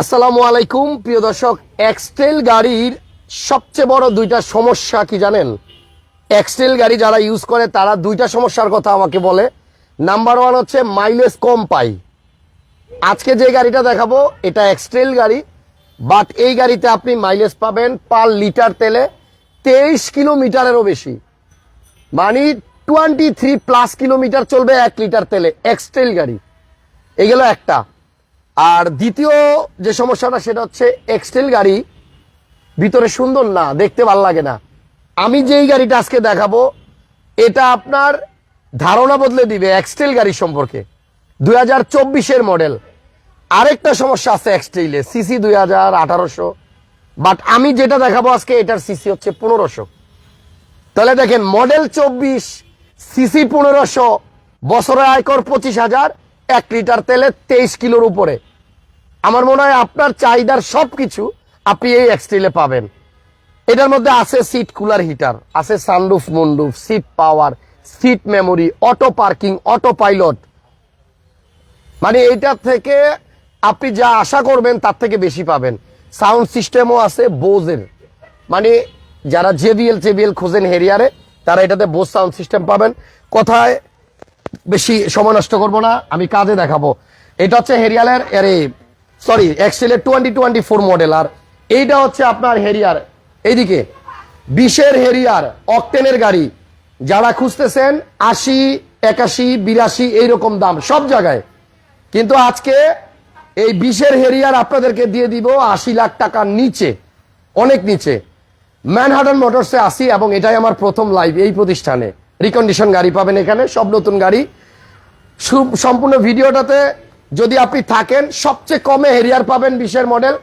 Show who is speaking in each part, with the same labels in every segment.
Speaker 1: আসসালামু আলাইকুম, প্রিয় দর্শক এক্সটেল গাড়ির সবচেয়ে বড় দুইটা সমস্যা কি জানেন? এক্সটেল গাড়ি যারা ইউজ করে, তারা দুইটা সমস্যার কথা আমাকে বলে। নাম্বার ওয়ান হচ্ছে মাইলেজ কম পাই আজকে যে গাড়িটা দেখাবো, এটা এক্সটেল গাড়ি বাট এই গাড়িতে আপনি মাইলেজ পাবেন পার লিটার তেলে তেইশ কিলোমিটারেরও বেশি। মানে টোয়েন্টি থ্রি প্লাস কিলোমিটার চলবে এক লিটার তেলে এক্সটেল গাড়ি। এগুলো একটা। আর দ্বিতীয় যে সমস্যাটা, সেটা হচ্ছে এক্সটেল গাড়ি ভিতরে সুন্দর না, দেখতে ভালো লাগে না। আমি যেই গাড়িটা আজকে দেখাবো, এটা আপনার ধারণা বদলে দিবে এক্সটেল গাড়ি সম্পর্কে। দুই হাজার চব্বিশের মডেল। আরেকটা সমস্যা আছে এক্সটেইলে সিসি দুই হাজার আঠারোশো। বাট আমি যেটা দেখাবো আজকে, এটার সিসি হচ্ছে পনেরোশো। তাহলে দেখেন, মডেল চব্বিশ সিসি পনেরোশো, বছরে আয়কর পঁচিশ হাজার, এক লিটার তেলে তেইশ কিলোর উপরে। আমার মনে হয় আপনার চাহিদার সবকিছু আপনি এই এক্সটেলে পাবেন। এটার মধ্যে আছে সিট কুলার হিটার আছে sunroof moonroof seat power seat memory auto parking auto pilot মানে এইটার থেকে আপনি যা আশা করবেন তার থেকে বেশি পাবেন। সাউন্ড সিস্টেমও আছে বোজের মানে যারা জেবিএল জেবিএল খোঁজেন হেরিয়ারে তারা এটাতে বোজ সাউন্ড সিস্টেম পাবেন। কোথায় বেশি সময় নষ্ট করব না, আমি কাজে দেখাবো। এটা হচ্ছে হেরিয়ালের আরে সরি এক্সেলের টোয়েন্টি টোয়েন্টি ফোর মডেল আর এইটা হচ্ছে আপনার হেরিয়ার এইদিকে, বিশের হেরিয়ার অকটেনের গাড়ি। যারা খুঁজতেছেন, আশি, একাশি, বিরাশি, এইরকম দাম, সব জায়গায়। কিন্তু আজকে এই বিশের হেরিয়ার আপনাদেরকে দিয়ে দিব আশি লাখ টাকার নিচে, অনেক নিচে। ম্যানহাটন মোটরসে আসি এবং এটাই আমার প্রথম লাইভ এই প্রতিষ্ঠানে। রিকন্ডিশন গাড়ি পাবেন এখানে, সব নতুন গাড়ি। সম্পূর্ণ ভিডিওটাতে যদি আপনি থাকেন, সবচেয়ে কমে হেরিয়ার পাবেন বিশের মডেল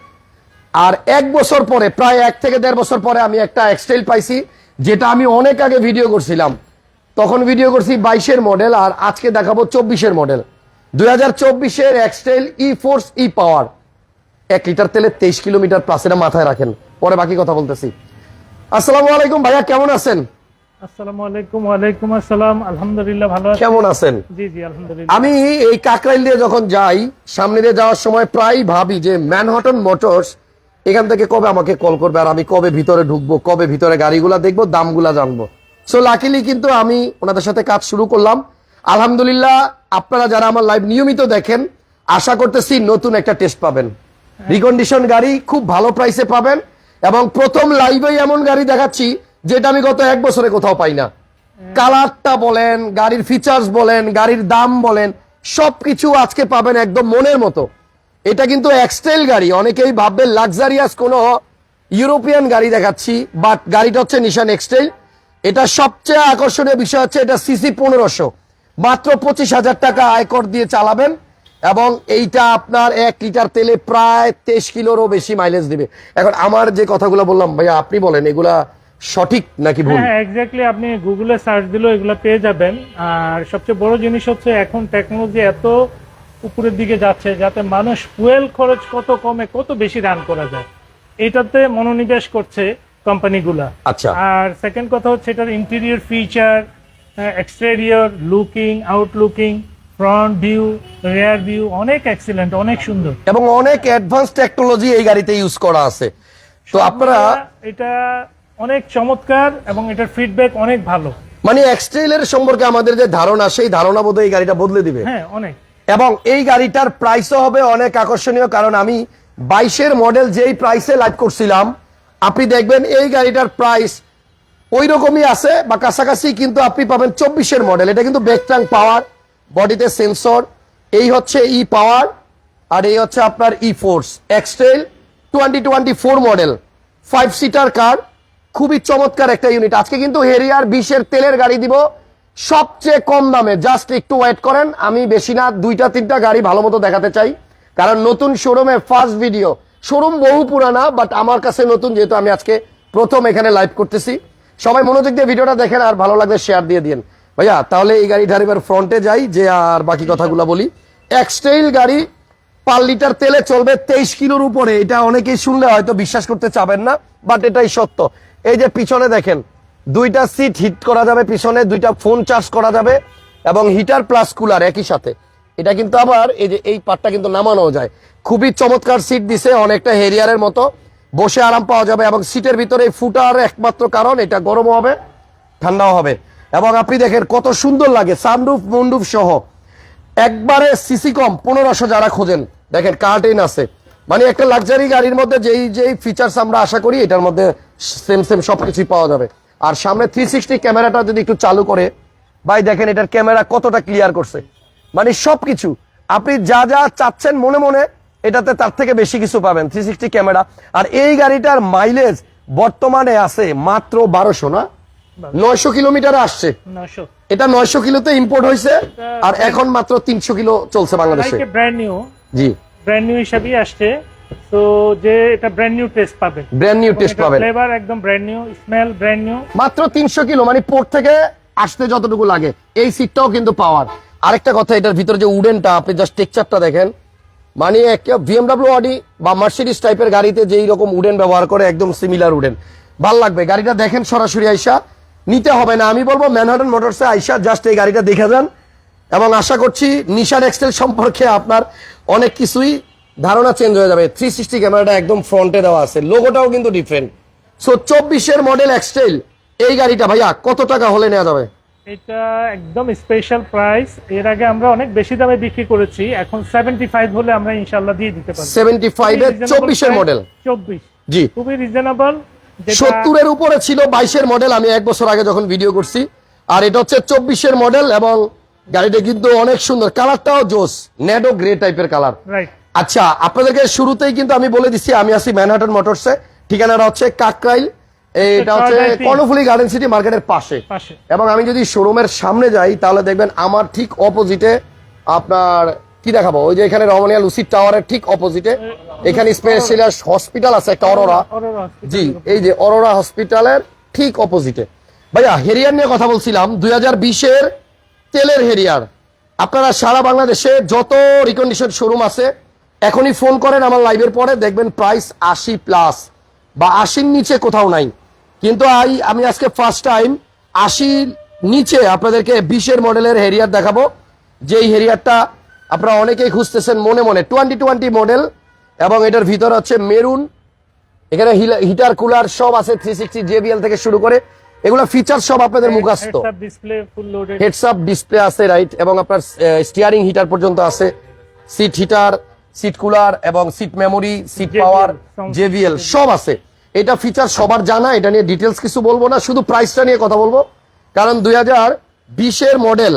Speaker 1: আর এক বছর পরে, প্রায় এক থেকে দেড় বছর পরে আমি একটা এক্সটাইল পাইছি, যেটা আমি অনেক আগে ভিডিও করছিলাম। তখন ভিডিও করছি বাইশের মডেল আর আজকে দেখাবো চব্বিশের মডেল দুই হাজার চব্বিশের এক্সটাইল ই ফোর্স ই পাওয়ার এক লিটার তেলে তেইশ কিলোমিটার প্লাস এটা মাথায় রাখেন। পরে বাকি কথা বলতেছি। আসসালামু আলাইকুম ভাইয়া, কেমন আছেন?
Speaker 2: আসসালামু আলাইকুম ওয়ালাইকুম আসসালাম। আলহামদুলিল্লাহ ভালো আছি।
Speaker 1: কেমন আছেন?
Speaker 2: জি জি আলহামদুলিল্লাহ।
Speaker 1: আমি এই কাকরাইল দিয়ে যখন যাই সামনে দিয়ে যাওয়ার সময় প্রায় ভাবি যে ম্যানহটন মোটরস এখান থেকে কবে আমাকে কল করবে আর আমি কবে ভিতরে ঢুকবো কবে ভিতরে গাড়িগুলা দেখব দামগুলা জানব। সো লাকিলি কিন্তু আমি ওনাদের সাথে কাজ শুরু করলাম। আলহামদুলিল্লাহ আপনারা যারা আমার লাইভ নিয়মিত দেখেন আশা করতেছি নতুন একটা টেস্ট পাবেন। রিকন্ডিশন গাড়ি খুব ভালো প্রাইসে পাবেন এবং প্রথম লাইভেই এমন গাড়ি দেখাচ্ছি যেটা আমি গত এক বছরে কোথাও পাই না। কালারটা বলেন, গাড়ির ফিচার্স বলেন, গাড়ির দাম বলেন, সবকিছু আজকে পাবেন একদম মনের মতো। এটা কিন্তু এক্সটেল গাড়ি, অনেকেই ভাববেন লাক্সারিয়াস কোনো ইউরোপিয়ান গাড়ি দেখাচ্ছি বাট গাড়িটা হচ্ছে নিশান এক্সটেল এটা সবচেয়ে আকর্ষণীয় বিষয় হচ্ছে এটা সিসি পনেরোশো। মাত্র পঁচিশ হাজার টাকা আয়কর দিয়ে চালাবেন, এবং এইটা আপনার এক লিটার তেলে প্রায় তেইশ কিলোরও বেশি মাইলেজ দিবে। এখন আমার যে কথাগুলো বললাম, ভাইয়া আপনি বলেন, এগুলা সঠিক নাকি ভুল?
Speaker 2: হ্যাঁ এক্স্যাক্টলি আপনি গুগলে সার্চ দিলেও এগুলো পেয়ে যাবেন। আর সবচেয়ে বড় জিনিস হচ্ছে এখন টেকনোলজি এত উপরের দিকে যাচ্ছে যাতে মানুষ ফুয়েল খরচ কত কমে কত বেশি রান করা যায়। এটাতে মনোনিবেশ করছে কোম্পানিগুলা
Speaker 1: আচ্ছা।
Speaker 2: আর সেকেন্ড কথা হচ্ছে এটার interior feature exterior looking outlooking front view rear view অনেক এক্সিলেন্ট অনেক সুন্দর।
Speaker 1: এবং অনেক অ্যাডভান্স টেকনোলজি এই গাড়িতে ইউজ করা আছে। তো আপনারা
Speaker 2: এটা অনেক চমৎকার এবং এটার ফিডব্যাক অনেক ভালো।
Speaker 1: মানে এক্সটেলের সম্পর্কে আমাদের যে ধারণা সেই ধারণা বোধ এই গাড়িটা বদলে দিবে।
Speaker 2: হ্যাঁ অনেক।
Speaker 1: এবং এই গাড়িটার প্রাইসও হবে অনেক আকর্ষণীয় কারণ আমি বাইশের মডেল যেই প্রাইসে লাইভ করছিলাম আপনি দেখবেন এই গাড়িটার প্রাইস ওই রকমই আছে বা কাছাকাছি কিন্তু আপনি পাবেন চব্বিশের মডেল এটা কিন্তু ব্যাকট্রাং পাওয়ার বডিতে সেন্সর এই হচ্ছে ই পাওয়ার আর এই হচ্ছে আপনার e force xtrail twenty twenty four model five seater car খুবই চমৎকার একটা ইউনিট আজকে কিন্তু হেরিয়ার বিশের তেলের গাড়ি দিব। সবচেয়ে কম দামে জাস্ট একটু ওয়েট করেন। আমি বেশি না, দুইটা তিনটা গাড়ি ভালো মতো দেখাতে চাই। কারণ নতুন শোরুমে ফার্স্ট ভিডিও শোরুম বহু পুরানা বাট আমার কাছে নতুন, যেহেতু আমি আজকে প্রথম এখানে লাইভ করতেছি। সবাই মনোযোগ দিয়ে ভিডিওটা দেখেন আর ভালো লাগলে শেয়ার দিয়ে দিন ভাইয়া, তাহলে এই গাড়িটার এবার ফ্রন্টে যাই, যে আর বাকি কথাগুলো বলি। এক্সটেইল গাড়ি, পার লিটার তেলে চলবে তেইশ কিলোর উপরে। এটা অনেকেই শুনলে হয়তো বিশ্বাস করতে চাবেন না বাট এটাই সত্য। এই যে পিছনে দেখেন, দুইটা সিট হিট করা যাবে পিছনে, দুইটা ফোন চার্জ করা যাবে, এবং হিটার প্লাস কুলার একই সাথে। এটা কিন্তু আবার এই যে এই পাটটা কিন্তু নামানো যায়। খুবই চমৎকার সিট দিছে, অনেকটা হেরিয়ারের মতো। বসে আরাম পাওয়া যাবে, এবং সিটের ভিতরে ফুটার একমাত্র কারণ, এটা গরমও হবে, ঠান্ডাও হবে। এবং আপনি দেখেন কত সুন্দর লাগে সানরুফ মুন্ডুফ সহ। একবারে সিসি কম, পনেরোশো যারা খোঁজেন, দেখেন কার্টেন আছে। মানে একটা লাক্সারি গাড়ির মধ্যে যেই যেই ফিচার্স আমরা আশা করি, এটার মধ্যে সেম সেম সবকিছুই পাওয়া যাবে। আর সামনে থ্রি সিক্সটি ক্যামেরাটা যদি একটু চালু করে ভাই দেখেন এটার ক্যামেরা কতটা ক্লিয়ার করছে। মানে সবকিছু আপনি যা যা চাচ্ছেন মনে মনে এটাতে তার থেকে বেশি কিছু পাবেন থ্রি সিক্সটি ক্যামেরা। আর এই গাড়িটার মাইলেজ বর্তমানে আছে মাত্র বারোশো না? নয়শো কিলোমিটার আসছে। এটা নয়শো কিলোতে ইম্পোর্ট হয়েছে আর এখন মাত্র তিনশো কিলো চলছে বাংলাদেশে।
Speaker 2: লাইক ব্র্যান্ড নিউ
Speaker 1: জি।
Speaker 2: ব্র্যান্ড নিউ হিসাবেই আসছে। তো যে এটা ব্র্যান্ড নিউ টেস্ট পাবে।
Speaker 1: ব্র্যান্ড নিউ টেস্ট পাবেন
Speaker 2: ফ্লেভার একদম brand new smell brand new
Speaker 1: মাত্র তিনশো কিলো মানে পোর্ট থেকে আসতে যতটুকু লাগে। এই সিটটাও কিন্তু পাওয়ার আরেকটা কথা এটার ভিতরে যে উডেনটা আপনি জাস্ট টেক্সচারটা দেখেন। মানে একটা বিএমডাব্লিউ অডি বা মার্সিডিস টাইপের গাড়িতে যেই রকম উডেন ব্যবহার করে একদম সিমিলার উডেন ভালো লাগবে। গাড়িটা দেখেন সরাসরি আইসা। নিতে হবে না। আমি বলব ম্যানহাটন মোটরসে আইসা জাস্ট এই গাড়িটা দেখে যান। এবং আশা করছি নিশান এক্সেল সম্পর্কে আপনার অনেক কিছুই ধারণা চেঞ্জ হয়ে যাবে। থ্রি সিক্সটি ক্যামেরাটা একদম ফ্রন্টে দেওয়া আছে। লোগোটাও কিন্তু ডিফারেন্ট সো চব্বিশের মডেল এক্সটেল এই গাড়িটা ভাইয়া কত টাকা হলে নেওয়া যাবে?
Speaker 2: এটা একদম স্পেশাল প্রাইস এর আগে আমরা অনেক বেশি দামে বিক্রি করেছি। এখন সেভেন্টি ফাইভ হলে আমরা ইনশাল্লাহ দিয়ে দিতে পারব।
Speaker 1: সেভেন্টি ফাইভের চব্বিশের মডেল
Speaker 2: চব্বিশ।
Speaker 1: জি।
Speaker 2: খুবই রিজনেবল
Speaker 1: সত্তরের উপরে ছিল বাইশের মডেল আমি এক বছর আগে যখন ভিডিও করছি। আর এটা হচ্ছে চব্বিশের মডেল এবং গাড়িটা কিন্তু অনেক সুন্দর। কালারটাও জোস নেডো গ্রে টাইপের কালার
Speaker 2: রাইট
Speaker 1: আচ্ছা আপনাদেরকে শুরুতেই কিন্তু আমি বলে দিচ্ছি আমি আছি ম্যানহাটন মোটরসে ঠিকানাটা হচ্ছে কাকরাইল। এটা হচ্ছে কর্ণফুলি গার্ডেন সিটি মার্কেটের পাশে। এবং আমি যদি শোরুমের সামনে যাই তাহলে দেখবেন আমার ঠিক অপোজিটে আপনার কি দেখাবো? ওই যে এখানে রমনিয়া লুসিড টাওয়ারের ঠিক অপোজিটে এখানে স্পেশালিস্ট হসপিটাল আছে একটা অরোরা জি এই যে অরোরা হসপিটালের ঠিক অপোজিটে ভাইয়া হেরিয়ার নিয়ে কথা বলছিলাম দুই হাজার বিশের তেলের হেরিয়ার আপনারা সারা বাংলাদেশে যত রিকন্ডিশন শোরুম আছে এখনই ফোন করেন আমার লাইভের পরে দেখবেন প্রাইস আশি প্লাস বা আশির নিচে কোথাও নাই। কিন্তু আই আমি আজকে ফার্স্ট টাইম আশির নিচে আপনাদেরকে বিশের মডেলের হেরিয়ার দেখাবো। যেই হেরিয়ারটা আপনারা অনেকেই খুঁজতেছেন মনে মনে টোয়েন্টি টোয়েন্টি মডেল এবং এটার ভিতর হচ্ছে মেরুন এখানে হিটার কুলার সব আছে থ্রি সিক্সটি জেবিএল থেকে শুরু করে। এগুলো ফিচার সব আপনাদের মুখাস্ত হেডস আপ ডিসপ্লে আছে রাইট এবং আপনার স্টিয়ারিং হিটার পর্যন্ত আছে। সিট হিটার সিট কুলার এবং seat memory seat power JBL সব আছে। এটা ফিচার সবার জানা এটা নিয়ে ডিটেলস কিছু বলব না শুধু প্রাইসটা নিয়ে কথা বলব। কারণ দুই হাজার বিশের মডেল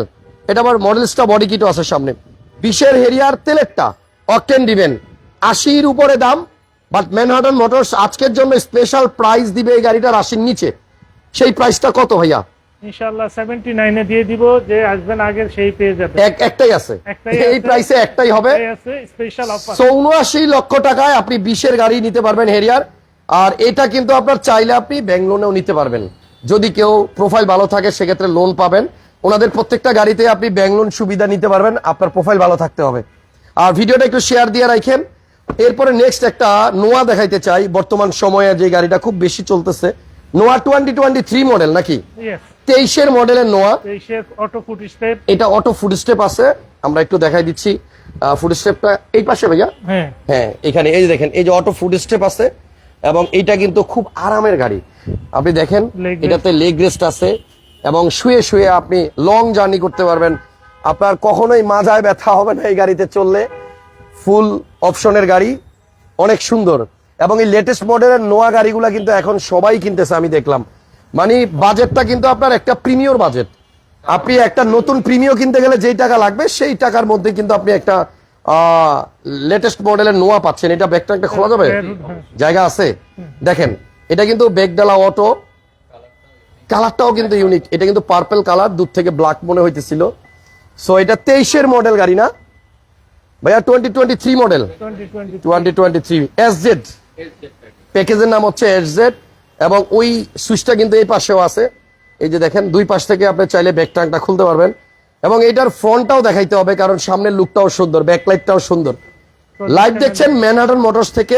Speaker 1: এটা আমার মডেলসটা বডি কিটও আছে সামনে। বিশের হেরিয়ার তেলেরটা অকটেন দিবেন। আশির উপরে দাম বাট ম্যানহাটন মোটরস আজকের জন্য স্পেশাল প্রাইস দিবে এই গাড়িটার আশির নিচে। সেই প্রাইসটা কত ভাইয়া?
Speaker 2: ইনশাল্লাহ সেভেন্টি নাইনে দিয়ে দিব যে আসবেন আগে সেই পেয়ে যাবে।
Speaker 1: এক একটাই আছে। এই। প্রাইসে একটাই হবে।
Speaker 2: স্পেশাল অফার
Speaker 1: লক্ষ টাকায় আপনি বিশের গাড়ি নিতে পারবেন হেরিয়ার আর এটা কিন্তু আপনার চাইলে আপনি ব্যাংক লোনেও নিতে পারবেন। যদি কেউ প্রোফাইল ভালো থাকে সেক্ষেত্রে লোন পাবেন। ওনাদের প্রত্যেকটা গাড়িতে আপনি ব্যাংক লোন সুবিধা নিতে পারবেন। আপনার প্রোফাইল ভালো থাকতে হবে। আর ভিডিওটা একটু শেয়ার দিয়ে রাখেন। এরপরে নেক্সট একটা নোয়া দেখাইতে চাই। বর্তমান সময়ে যে গাড়িটা খুব বেশি চলতেছে। Noah twenty twenty three model নাকি তেইশের মডেলের নোয়া
Speaker 2: তেইশের অটো ফুট স্টেপ
Speaker 1: এটা অটো ফুড স্টেপ আছে। আমরা একটু দেখাই দিচ্ছি ফুড স্টেপটা এই পাশে ভাইয়া?
Speaker 2: হ্যাঁ।
Speaker 1: হ্যাঁ এখানে এই যে দেখেন এই যে অটো ফুড স্টেপ আছে এবং এইটা কিন্তু খুব আরামের গাড়ি। আপনি দেখেন এটাতে লেগ রেস্ট আছে এবং শুয়ে শুয়ে আপনি লং জার্নি করতে পারবেন। আপনার কখনোই মাজায় ব্যথা হবে না এই গাড়িতে চললে। ফুল অপশনের গাড়ি অনেক সুন্দর। এবং এই লেটেস্ট মডেলের নোয়া গাড়িগুলা কিন্তু এখন সবাই কিনতেছে আমি দেখলাম। মানে বাজেটটা কিন্তু আপনার একটা প্রিমিয়র বাজেট। আপনি একটা নতুন প্রিমিয় কিনতে গেলে যেই টাকা লাগবে সেই টাকার মধ্যে কিন্তু আপনি একটা লেটেস্ট মডেলের নোয়া পাচ্ছেন। এটা ব্যাগটা একটা খোলা যাবে। জায়গা আছে? দেখেন এটা কিন্তু বেগডালা অটো কালারটাও কিন্তু ইউনিক এটা কিন্তু পার্পল কালার দূর থেকে ব্ল্যাক মনে হইতেছিল। সো এটা তেইশের মডেল গাড়ি না? ভাইয়া twenty twenty three model
Speaker 2: twenty twenty
Speaker 1: three S Z প্যাকেজের নাম হচ্ছে এস জেড এবং ওই সুইচটা কিন্তু এই পাশেও আছে। এই যে দেখেন দুই পাশ থেকে আপনি চাইলে ব্যাক ট্যাঙ্কটা খুলতে পারবেন। এবং এটার ফ্রন্টটাও দেখাইতে হবে কারণ সামনের লুকটাও সুন্দর ব্যাকলাইটটাও সুন্দর। লাইভ দেখছেন ম্যানহাটন মোটরস থেকে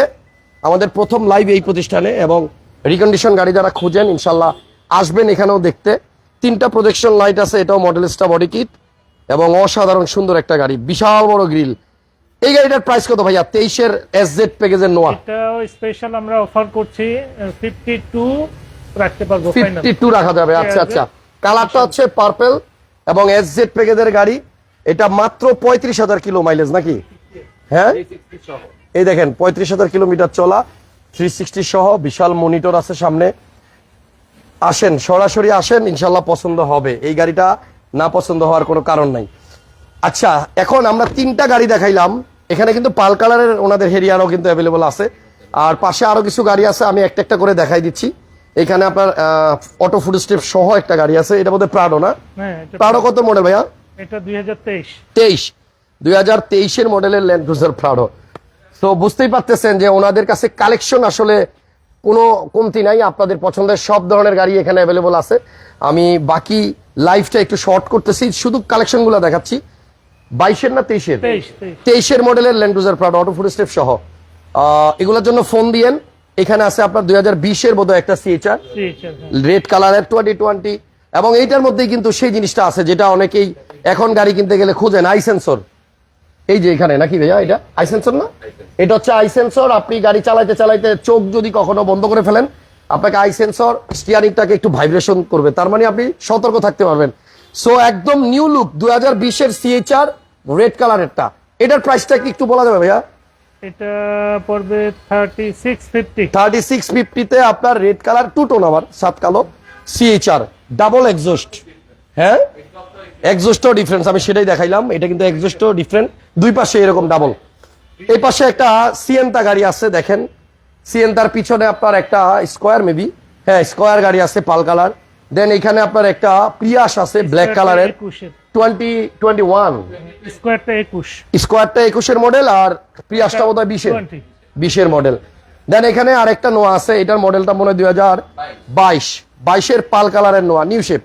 Speaker 1: আমাদের প্রথম লাইভ এই প্রতিষ্ঠানে এবং রিকন্ডিশন গাড়ি যারা খুঁজেন ইনশাল্লাহ আসবেন এখানেও দেখতে। তিনটা প্রজেকশন লাইট আছে এটাও মডেলিস্টা বডি কিট এবং অসাধারণ সুন্দর একটা গাড়ি বিশাল বড় গ্রিল এই গাড়িটার প্রাইস কত ভাইয়া? তেইশের এস জেড প্যাকেজের নোয়া
Speaker 2: এটাও স্পেশাল আমরা অফার করছি ফিফটি টু রাখতে পারব
Speaker 1: ফিফটি টু রাখা যাবে আচ্ছা আচ্ছা। কালারটা হচ্ছে পার্পেল এবং এস জেড প্যাকেজের গাড়ি। এটা মাত্র পঁয়ত্রিশ হাজার কিলো মাইলেজ নাকি? হ্যাঁ? এই দেখেন পঁয়ত্রিশ হাজার কিলোমিটার চলা থ্রি সিক্সটি সহ বিশাল মনিটর আছে সামনে। আসেন সরাসরি আসেন ইনশাল্লাহ পছন্দ হবে। এই গাড়িটা না পছন্দ হওয়ার কোনো কারণ নাই। আচ্ছা এখন আমরা তিনটা গাড়ি দেখাইলাম। এখানে কিন্তু পাল কালারের ওনাদের হেরিয়ারও কিন্তু অ্যাভেলেবল আছে। আর পাশে আরও কিছু গাড়ি আছে আমি একটা একটা করে দেখাই দিচ্ছি। এখানে আপনার অটো ফুড স্টেপ সহ একটা গাড়ি আছে এটা বোধহয় প্রাডো না?
Speaker 2: হ্যাঁ
Speaker 1: প্রাডো কত মডেল ভাইয়া?
Speaker 2: এটা দুই হাজার তেইশ।
Speaker 1: তেইশ। দুই হাজার তেইশের মডেলের ল্যান্ড ক্রুজার প্রাডো তো বুঝতেই পারতেছেন যে ওনাদের কাছে কালেকশন আসলে কোনো কমতি নাই আপনাদের পছন্দের সব ধরনের গাড়ি এখানে অ্যাভেলেবল আছে। আমি বাকি লাইফটা একটু শর্ট করতেছি শুধু কালেকশনগুলো দেখাচ্ছি। বাইশের না তেইশের?
Speaker 2: তেইশ তেইশ।
Speaker 1: তেইশের মডেলের Land Cruiser Prado auto foot step সহ। আহ, এগুলোর জন্য ফোন দিয়েন। এখানে আছে আপনার দুই হাজার বিশের বোধহয় একটা সিএচআর রেড কালারের টোয়েন্টি টোয়েন্টি এবং এইটার মধ্যেই কিন্তু সেই জিনিসটা আছে যেটা অনেকেই এখন গাড়ি কিনতে গেলে খুঁজেন আই সেন্সর এই যে এখানে নাকি ভাইয়া এটা? আই সেন্সর না? এটা হচ্ছে আই সেন্সর আপনি গাড়ি চালাইতে চালাইতে চোখ যদি কখনো বন্ধ করে ফেলেন আপনাকে আই সেন্সর স্টিয়ারিংটাকে একটু ভাইব্রেশন করবে। তার মানে আপনি সতর্ক থাকতে পারবেন। সো একদম নিউ লুক দু হাজার বিশের সিএইচআর রেড কালারেরটা এটার প্রাইসটা কি একটু বলা যাবে ভাইয়া?
Speaker 2: এটা পড়বে thirty six fifty
Speaker 1: thirty six ফিফটিতে আপনার রেড কালার টু টোন আবার সাত কালো সিএইচআর ডাবল এক্সস্ট হ্যাঁ? এক্সস্টও ডিফারেন্স আমি সেটাই দেখাইলাম। এটা কিন্তু এক্সস্টও ডিফারেন্ট দুই পাশে এরকম ডাবল এই পাশে একটা সিএনতা গাড়ি আছে দেখেন। সিএনতার পিছনে আপনার একটা স্কোয়ার মেবি হ্যাঁ স্কোয়ার গাড়ি আছে পাল কালার। দেন এখানে আপনার একটা প্রিয়াস আছে ব্ল্যাক কালারের টোয়েন্টি টোয়েন্টি ওয়ান।
Speaker 2: স্কোয়ারটা একুশ।
Speaker 1: স্কোয়ারটা একুশের মডেল আর প্রিয়াসটা বোধ হয় বিশের বিশের মডেল। দেন এখানে আরেকটা নোয়া আছে এটার মডেলটা মনে হয় দুই হাজার বাইশ। বাইশের পাল কালারের নোয়া নিউ শেপ।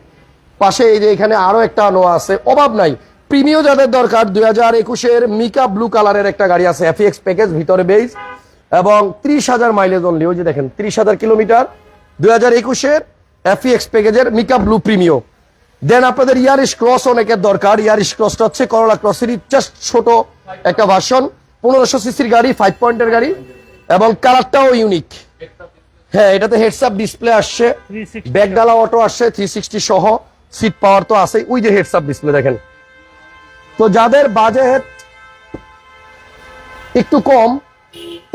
Speaker 1: পাশে এই যে এখানে আরও একটা নোয়া আছে অভাব নাই। প্রিমিয় যাদের দরকার দুই হাজার একুশের মিকা ব্লু কালারের একটা গাড়ি আছে এফএক্স প্যাকেজ ভিতরে বেজ এবং ত্রিশ হাজার মাইলেজ অনলি ওই যে দেখেন ত্রিশ হাজার কিলোমিটার দুই হাজার একুশের এফএক্স প্যাকেজের মিকা ব্লু প্রিমিয় দেন আপনাদের ইয়ারিশ ক্রস অনেকের দরকার। ইয়ারিশ ক্রসটা হচ্ছে করোলা ক্রসেরই জাস্ট ছোট একটা ভার্সন পনেরোশো সিসির গাড়ি ফাইভ পয়েন্টের গাড়ি এবং কালারটাও ইউনিক হ্যাঁ এটাতে হেডসআপ ডিসপ্লে আসছে।
Speaker 2: 360
Speaker 1: ব্যাগডালা অটো আসছে থ্রি সিক্সটি সহ। সিট পাওয়ার তো আছে ওই যে হেডসআপ ডিসপ্লে দেখেন। তো যাদের বাজেট একটু কম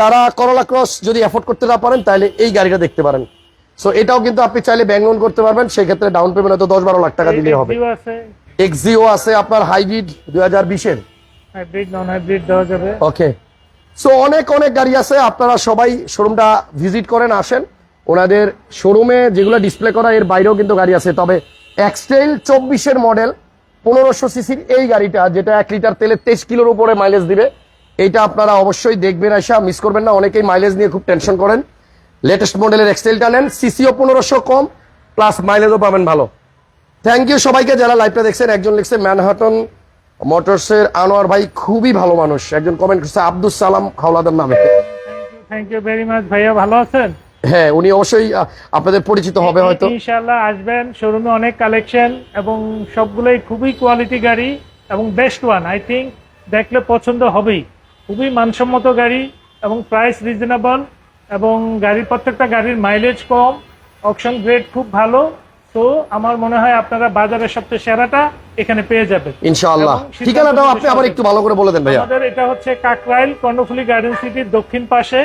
Speaker 1: তারা করোলা ক্রস যদি এফোর্ড করতে না পারেন তাহলে এই গাড়িটা দেখতে পারেন। সো এটাও কিন্তু আপনি চাইলে ব্যাংক লোন করতে পারবেন। সেক্ষেত্রে ডাউন পেমেন্ট হয়তো দশ বারো লাখ টাকা দিলে হবে।
Speaker 2: আছে।
Speaker 1: এক্সিও আছে আপনার হাইব্রিড দুই হাজার বিশের।
Speaker 2: হাইব্রিড নন হাইব্রিড দেওয়া যাবে।
Speaker 1: ওকে সো অনেক অনেক গাড়ি আছে। আপনারা সবাই শোরুমটা ভিজিট করেন আসেন। ওনাদের শোরুমে যেগুলো ডিসপ্লে করা এর বাইরেও কিন্তু গাড়ি আছে। তবে এক্সটেল চব্বিশের মডেল পনেরোশো সিসির এই গাড়িটা যেটা এক লিটার তেলে তেইশ কিলোর উপরে মাইলেজ দিবে। এটা আপনারা অবশ্যই দেখবেন আসা মিস করবেন না। অনেকেই মাইলেজ নিয়ে খুব টেনশন করেন। লেটেস্ট মডেলের এক্সটেলটা নেন সিসিও পনেরোশো কম প্লাস মাইলেজও পাবেন ভালো। থ্যাংক ইউ সবাইকে যারা লাইভটা দেখছেন একজন লিখছে ম্যানহাটন মোটরসের আনোয়ার ভাই খুবই ভালো মানুষ। একজন কমেন্ট করছে আব্দুল সালাম হাওলাদার নামে।
Speaker 2: থ্যাংক ইউ ভেরি মাচ ভাইয়া ভালো আছেন?
Speaker 1: হ্যাঁ উনি অবশ্যই আপনাদের পরিচিত হবে হয়তো।
Speaker 2: ইনশাআল্লাহ আসবেন শোরুমে অনেক কালেকশন এবং সবগুলোই খুবই কোয়ালিটি গাড়ি এবং বেস্ট ওয়ান আই থিঙ্ক দেখলে পছন্দ হবেই। খুবই মানসম্মত গাড়ি এবং প্রাইস রিজনেবল এবং গাড়ির প্রত্যেকটা গাড়ির মাইলেজ কম অপশন গ্রেড খুব ভালো তো আমার মনে হয় আপনারা বাজারের সবচেয়ে সেরাটা এখানে পেয়ে যাবেন।
Speaker 1: ইনশাআল্লাহ। ঠিকানাটাও আপনি আবার একটু ভালো করে বলে দেন ভাইয়া।
Speaker 2: আমাদের এটা হচ্ছে কাকরাইল কর্ণফুলি গার্ডেন সিটির দক্ষিণ পাশে।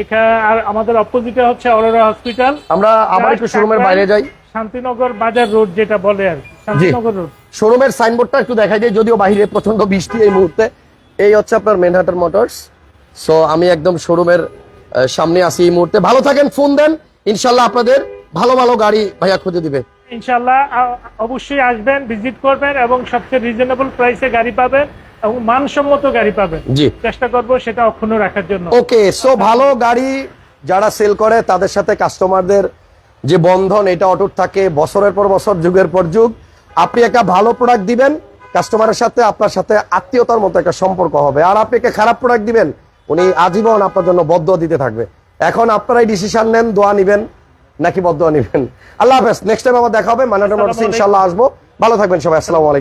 Speaker 2: এখানে আর আমাদের অপোজিটে হচ্ছে অরোরা হসপিটাল
Speaker 1: আমরা আবার একটু শোরুমের বাইরে যাই।
Speaker 2: শান্তিনগর বাজার রোড যেটা বলে আর শান্তিনগর রোড
Speaker 1: শোরুমের সাইনবোর্ডটা একটু দেখাই যায় যদিও বাইরে প্রচণ্ড বৃষ্টি এই মুহূর্তে। এই হচ্ছে আপনার মেনহাটার মোটরস সো আমি একদম শোরুমের সামনে আসি এই মুহূর্তে। ভালো থাকেন ফোন দেন। ইনশাল্লাহ আপনাদের ভালো ভালো গাড়ি ভাইয়া খুঁজে দিবে।
Speaker 2: ইনশাল্লাহ অবশ্যই আসবেন ভিজিট করবেন এবং সবচেয়ে রিজনেবল প্রাইসে গাড়ি পাবেন এবং মানসম্মত গাড়ি পাবেন।
Speaker 1: জি।
Speaker 2: চেষ্টা করব সেটা অক্ষুণ্ণ রাখার জন্য।
Speaker 1: ওকে সো ভালো গাড়ি যারা সেল করে তাদের সাথে কাস্টমারদের যে বন্ধন এটা অটুট থাকে। বছরের পর বছর যুগের পর যুগ। আপনি একটা ভালো প্রোডাক্ট দিবেন কাস্টমারের সাথে আপনার সাথে আত্মীয়তার মতো একটা সম্পর্ক হবে। আর আপনি একটা খারাপ প্রোডাক্ট দিবেন উনি আজীবন আপনার জন্য বদ্ধ দিতে থাকবে। এখন আপনারাই ডিসিশন নেন দোয়া নিবেন নাকি বদ্ধ নিবেন। আল্লাহ হাফেজ নেক্সট টাইম আমার দেখা হবে
Speaker 2: মানে
Speaker 1: ইনশাল্লাহ আসব। ভালো থাকবেন সবাই আসসালামু আলাইকুম।